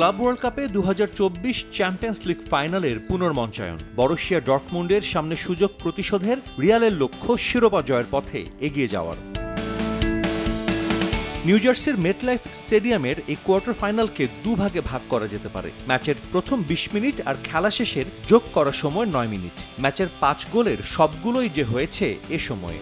Club world কাপে দু হাজার চব্বিশ চ্যাম্পিয়ন্স লিগ ফাইনালের পুনর্মঞ্চায়ন। বরশিয়া ডটমুন্ডের সামনে সুযোগ প্রতিশোধের রিয়ালের লক্ষ্য শিরোপা জয়ের পথে এগিয়ে যাওয়ার। নিউ জার্সির মেটলাইফ স্টেডিয়ামের এই কোয়ার্টার ফাইনালকে দুভাগে ভাগ করা যেতে পারে। ম্যাচের প্রথম বিশ মিনিট আর খেলা শেষের যোগ করা সময় নয় মিনিট। ম্যাচের পাঁচ গোলের সবগুলোই যে হয়েছে এ সময়ে।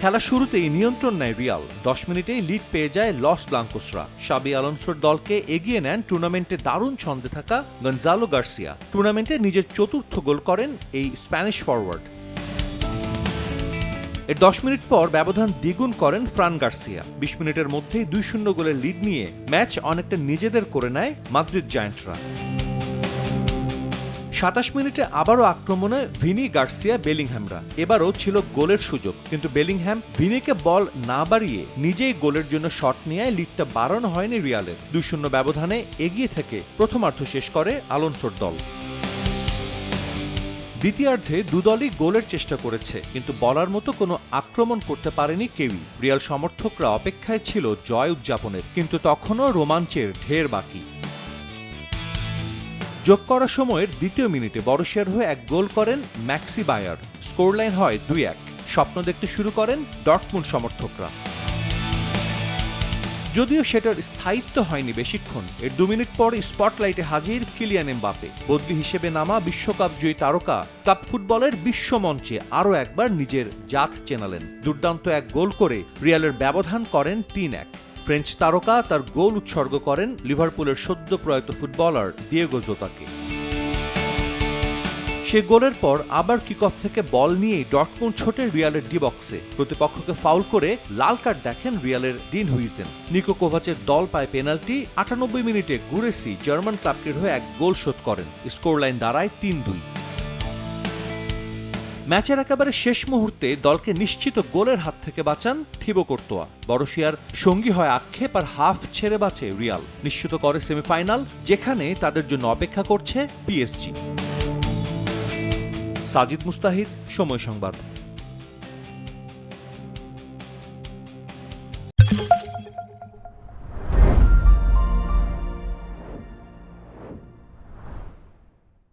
খেলা শুরুতেই নিয়ন্ত্রণ নেয় রিয়াল। দশ মিনিটেই লিড পেয়ে যায় লস ব্লাঙ্কোসরা। সাবি আলোনসোর দলকে এগিয়ে নেন টুর্নামেন্টে দারুণ ছন্দে থাকা গঞ্জালো গার্সিয়া। টুর্নামেন্টে নিজের চতুর্থ গোল করেন এই স্প্যানিশ ফরওয়ার্ড। এর দশ মিনিট পর ব্যবধান দ্বিগুণ করেন ফ্রান গার্সিয়া। বিশ মিনিটের মধ্যেই দুই শূন্য গোলের লিড নিয়ে ম্যাচ অনেকটা নিজেদের করে নেয় মাদ্রিদ জায়ান্টরা সাতাশ মিনিটে আবারও আক্রমণে ভিনি গার্সিয়া বেলিংহ্যামরা এবারও ছিল গোলের সুযোগ, কিন্তু বেলিংহ্যাম ভিনিকে বল না বাড়িয়ে নিজেই গোলের জন্য শট নিয়ে লিডটা বাড়ানো হয়নি রিয়ালের। দুই শূন্য ব্যবধানে এগিয়ে থেকে প্রথমার্ধ শেষ করে আলোনসোর দল। দ্বিতীয়ার্ধে দুদলই গোলের চেষ্টা করেছে, কিন্তু বলার মতো কোনো আক্রমণ করতে পারেনি কেউই। রিয়াল সমর্থকরা অপেক্ষায় ছিল জয় উদযাপনের, কিন্তু তখনও রোমাঞ্চের ঢের বাকি। যোগ করা সময়ের দ্বিতীয় মিনিটে বড়শিয়ার হয়ে এক গোল করেন ম্যাক্সি বায়ার। স্কোরলাইন হয় দুই এক। স্বপ্ন দেখতে শুরু করেন ডটমুন সমর্থকরা। যদিও সেটার স্থায়িত্ব হয়নি বেশিক্ষণ, এর দু মিনিট পর স্পটলাইটে হাজির কিলিয়ান এমবাপে। বদলি হিসেবে নামা বিশ্বকাপ জয়ী তারকা কাপ ফুটবলের বিশ্বমঞ্চে আরও একবার নিজের জাত চেনালেন। দুর্দান্ত এক গোল করে রিয়ালের ব্যবধান করেন তিন এক। ফ্রেঞ্চ তারকা তার গোল উৎসর্গ করেন লিভারপুলের সদ্য প্রয়াত ফুটবলার দিয়েগো জোতাকে। সে গোলের পর আবার কিক অফ থেকে বল নিয়েই ডটমুন্ড ছোটে রিয়ালের ডি বক্সে। প্রতিপক্ষকে ফাউল করে লাল কার্ড দেখেন রিয়ালের দিন হুইজেন। নিকো কোভাচের দল পায় পেনাল্টি, আটানব্বই মিনিটে গুরেসি জার্মান ক্লাবটির হয়ে এক গোল শোধ করেন। স্কোর লাইন দাঁড়ায় তিন দুই। ম্যাচের একেবারে শেষ মুহূর্তে দলকে নিশ্চিত গোলের হাত থেকে বাঁচান থিবো কোর্তোয়া। বড়শিয়ার সঙ্গী হয় আক্ষেপ আর হাফ ছেড়ে বাঁচে রিয়াল। নিশ্চিত করে সেমিফাইনাল, যেখানে তাদের জন্য অপেক্ষা করছে পিএসজি। সাজিদ মুস্তাহিদ, সময় সংবাদ।